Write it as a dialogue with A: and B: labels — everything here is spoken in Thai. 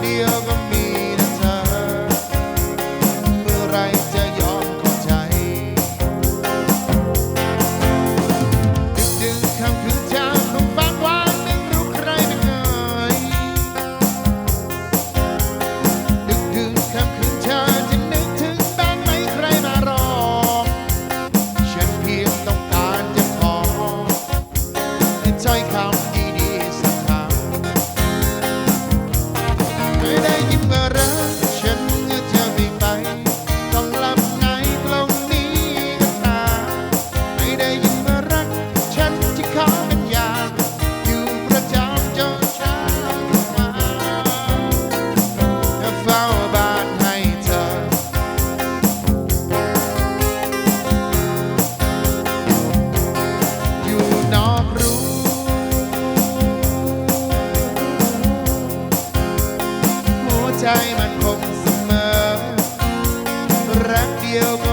A: dear ใจมันคงเสมอ รักเดียวก็